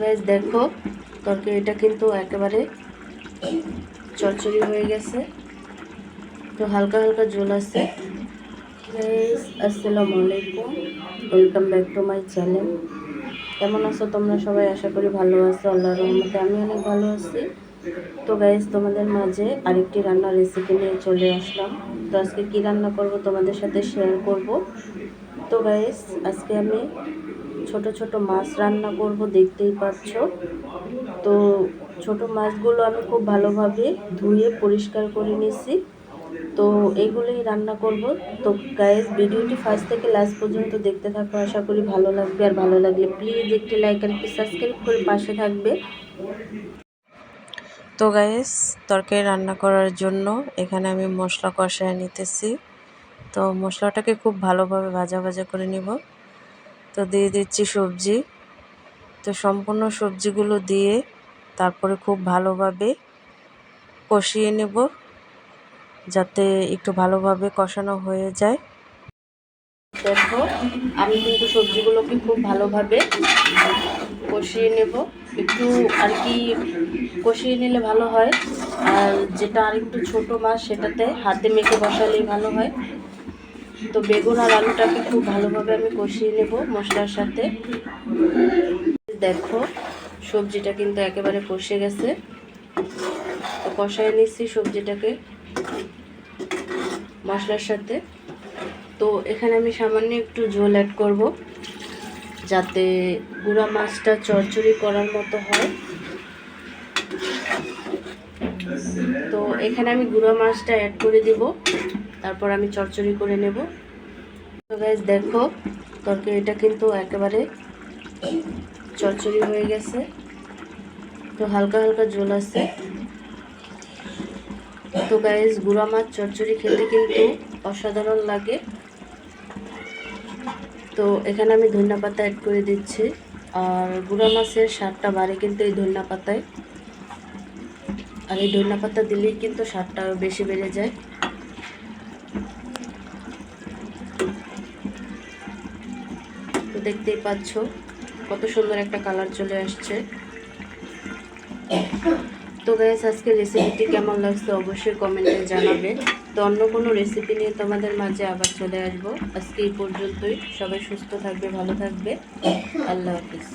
Guys দেখো তরকারিটা কিন্তু একেবারে চচ্চড়ি হয়ে গেছে। তো হালকা হালকা ঝোল আছে। গাইজ আসসালামু আলাইকুম। Welcome back to my channel কেমন আছো তোমরা সবাই? আশা করি ভালো আছো, আল্লাহর রহমতে আমি অনেক ভালো আছি। তো গাইজ তোমাদের মাঝে আরেকটি রান্নার রেসিপি নিয়ে চলে আসলাম। তো আজকে কী রান্না করব তোমাদের সাথে শেয়ার করব। তো গাইজ আজকে আমি ছোট ছোট মাছ রান্না করব, দেখতেই পাচ্ছ। তো ছোট মাছগুলো আমি খুব ভালোভাবে ধুয়ে পরিষ্কার করে নিয়েছি। তো এগুলোই রান্না করব। তো গাইজ ভিডিওটি ফার্স্ট থেকে লাস্ট পর্যন্ত দেখতে থাকো, আশা করি ভালো লাগবে। আর ভালো লাগলে প্লিজ একটি লাইক আর একটি সাবস্ক্রাইব করে পাশে থাকবে। তো গাইজ তরকারি রান্না করার জন্য এখানে আমি মশলা কষায় নিতেছি। তো মশলাটাকে খুব ভালোভাবে ভাজা ভাজা করে নিব। তো দিয়ে দিচ্ছি সবজি। তো সম্পূর্ণ সবজিগুলো দিয়ে তারপরে খুব ভালোভাবে কষিয়ে নেব, যাতে একটু ভালোভাবে কষানো হয়ে যায়। দেখো, আমি কিন্তু সবজিগুলোকে খুব ভালোভাবে কষিয়ে নেব। একটু আর কি কষিয়ে নিলে ভালো হয়। আর যেটা আর একটু ছোটো মাছ, সেটাতে হাতে মেখে বসালেই ভালো হয়। তো বেগুন আর আলুটাকে খুব ভালোভাবে আমি কষিয়ে নেব মশলার সাথে। দেখো, সবজিটা কিন্তু একেবারে কষে গেছে। তো কষায় নিচ্ছি সবজিটাকে মশলার সাথে। তো এখানে আমি সামান্য একটু ঝোল অ্যাড করব, যাতে গুঁড়া মাছটা চরচড়ি করার মতো হয়। তো এখানে আমি গুঁড়া মাছটা অ্যাড করে দিব। তারপর আমি চরচড়ি করে নেব। তো গাইজ দেখো, তরকারিটা কিন্তু একেবারে চরচড়ি হয়ে গেছে। তো হালকা হালকা ঝোল আছে। তো গাইজ গুঁড়া মাছ চচ্চড়ি খেতে কিন্তু অসাধারণ লাগে। তো এখানে আমি ধনিয়া পাতা অ্যাড করে দিচ্ছি। আর গুঁড়া মাছের স্বাদটা বাড়ে কিন্তু এই ধনিয়া পাতায়। আর এই ধনিয়া পাতা দিলেই কিন্তু স্বাদটা বেশি বেড়ে যায়। তো দেখতেই পাচ্ছ, কত সুন্দর একটা কালার চলে আসছে। তো গ্যাস আজকে রেসিপিটি কেমন লাগছে অবশ্যই কমেন্টে জানাবে। তো অন্য কোনো রেসিপি নিয়ে তোমাদের মাঝে আবার চলে আসব। আজকে এই পর্যন্তই। সবাই সুস্থ থাকবে, ভালো থাকবে। আল্লাহ হাফিজ।